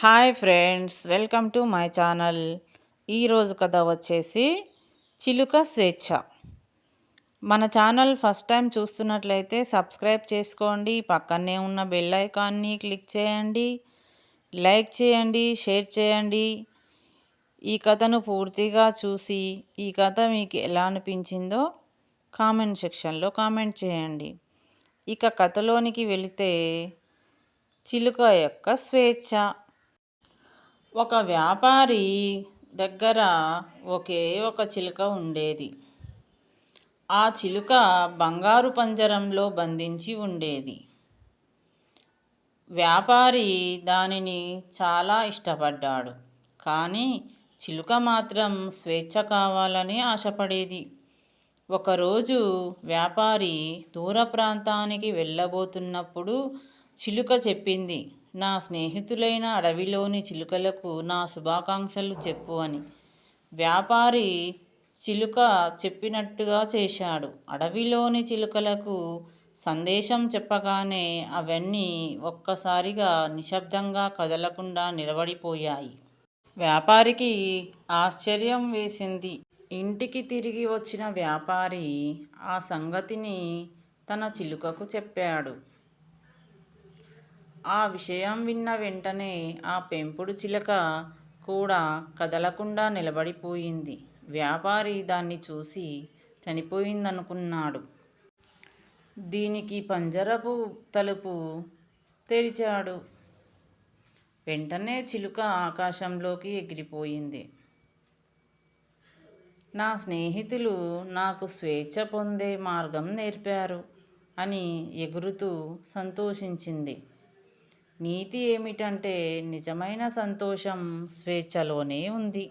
Hi friends welcome to my channel. ఈరోజు కథ వచ్చేసి చిలుక స్వేచ్ఛ. మన ఛానల్ ఫస్ట్ టైం చూస్తున్నట్లయితే సబ్స్క్రైబ్ చేసుకోండి పక్కనే ఉన్న బెల్ ఐకాన్ని క్లిక్ చేయండి లైక్ చేయండి షేర్ చేయండి. ఈ కథను పూర్తిగా చూసి ఈ కథ మీకు ఎలా అనిపించిందో కామెంట్ సెక్షన్లో కామెంట్ చేయండి. ఇక కథలోనికి వెళితే చిలుక యొక్క స్వేచ్ఛ. ఒక వ్యాపారి దగ్గర ఒకే ఒక చిలుక ఉండేది. ఆ చిలుక బంగారు పంజరంలో బంధించి ఉండేది. వ్యాపారి దానిని చాలా ఇష్టపడ్డాడు. కానీ చిలుక మాత్రం స్వేచ్ఛ కావాలని ఆశపడేది. ఒకరోజు వ్యాపారి దూర ప్రాంతానికి వెళ్ళబోతున్నప్పుడు చిలుక చెప్పింది నా స్నేహితులైన అడవిలోని చిలుకలకు నా శుభాకాంక్షలు చెప్పు అని. వ్యాపారి చిలుక చెప్పినట్టుగా చేశాడు. అడవిలోని చిలుకలకు సందేశం చెప్పగానే అవన్నీ ఒక్కసారిగా నిశ్శబ్దంగా కదలకుండా నిలబడిపోయాయి. వ్యాపారికి ఆశ్చర్యం వేసింది. ఇంటికి తిరిగి వచ్చిన వ్యాపారి ఆ సంగతిని తన చిలుకకు చెప్పాడు. ఆ విషయం విన్న వెంటనే ఆ పెంపుడు చిలక కూడా కదలకుండా నిలబడిపోయింది. వ్యాపారి దాన్ని చూసి చనిపోయిందనుకున్నాడు. దీనికి పంజరపు తలుపు తెరిచాడు. వెంటనే చిలుక ఆకాశంలోకి ఎగిరిపోయింది. నా స్నేహితులు నాకు స్వేచ్ఛ పొందే మార్గం నేర్పారు అని ఎగురుతూ సంతోషించింది. నీతి ఏమిటంటే నిజమైన సంతోషం స్వేచ్ఛలోనే ఉంది.